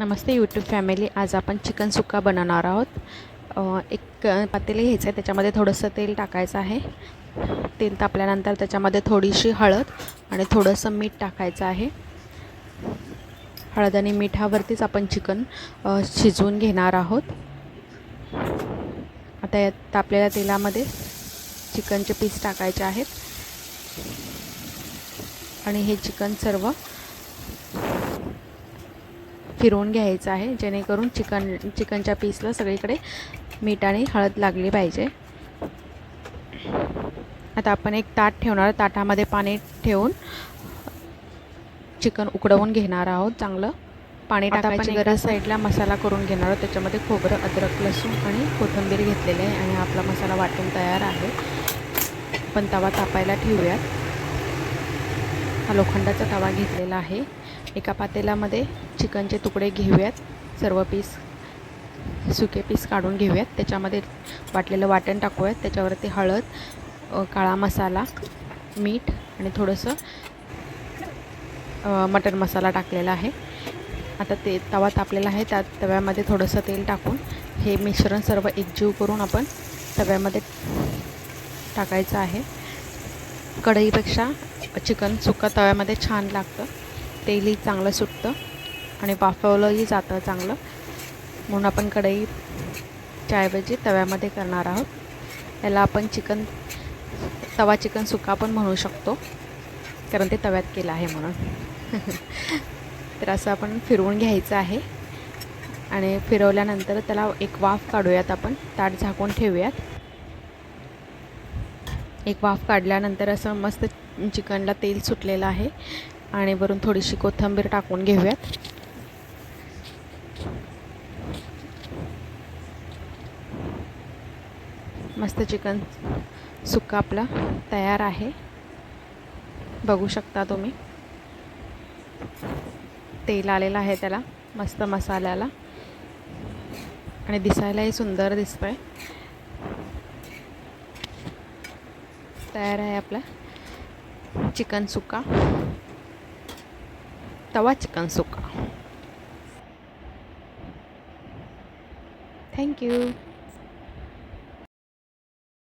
नमस्ते YouTube family आज आपण chicken सुक्का बनवणार आहोत. एक अ, घ्यायचं आहे त्याच्यामध्ये थोडंसं तेल टाकायचं आहे. तेल तापल्यानंतर त्याच्यामध्ये थोडीशी हळद आणि थोडंसं मीठ टाकायचं आहे. हळद आणि मिठावरतीच आपण चिकन शिजवून घेणार आहोत. आता या तापलेल्या तेलामध्ये चिकनचे पीस टाकायचे आहेत. आणि हे चिकन सर्व फिरवून घ्यायचं आहे जेणेकरून चिकन चिकनच्या पीसला सगळीकडे मीठ आणि हळद लागली पाहिजे. आता आपण एक ताट ठेवणार ताटामध्ये पाणी ठेवून चिकन उकडवून घेणार आहोत चांगलं. पाणी टाकायची गरज साईडला मसाला करून घेणार आहोत त्याच्यामध्ये खोबरं अद्रक लसूण आणि कोथिंबीर घेतलेले आहे आणि आपला मसाला वाटून तयार आहे. आपण तवा तापायला ठेवूयात. हा लोखंडाचा तवा घेतलेला आहे. एका पातेल्यामध्ये चिकनचे तुकडे घेऊयात. सर्व पीस सुके पीस काढून घेऊयात. त्याच्यामध्ये वाटलेलं वाटण टाकूयात. त्याच्यावरती हळद काळा मसाला मीठ आणि थोडंसं मटन मसाला टाकलेला आहे. आता ते तवा तापलेला आहे. त्या तव्यामध्ये थोडंसं तेल टाकून हे मिश्रण सर्व एकजीव करून आपण तव्यामध्ये टाकायचं आहे. कढईपेक्षा चिकन सुक्का तव्यामध्ये छान लागतं. तेलही चांगलं सुटतं. आणि वाफवलंही जातं चांगलं. म्हणून आपण कढई चायऐवजी तव्यामध्ये करणार आहोत. याला आपण चिकन तवा चिकन सुका पण म्हणू शकतो. कारण ते तव्यात केलं आहे म्हणून. तर असं आपण फिरवून घ्यायचं आहे. आणि फिरवल्यानंतर त्याला एक वाफ काढूयात आपण. ताट झाकून ठेवूयात. एक वाफ काढल्यानंतर असं मस्त चिकनला तेल सुटलेलं आहे. आणि वरून थोडीशी कोथिंबीर टाकून घेऊयात. मस्त चिकन सुक्का आपला तयार आहे. बघू शकता तुम्ही. तेल आलेलं आहे त्याला मस्त मसाल्याला. आणि दिसायलाही सुंदर दिसतं आहे तयार आहे आपला चिकन सुका तवा चिकन सुका थँक्यू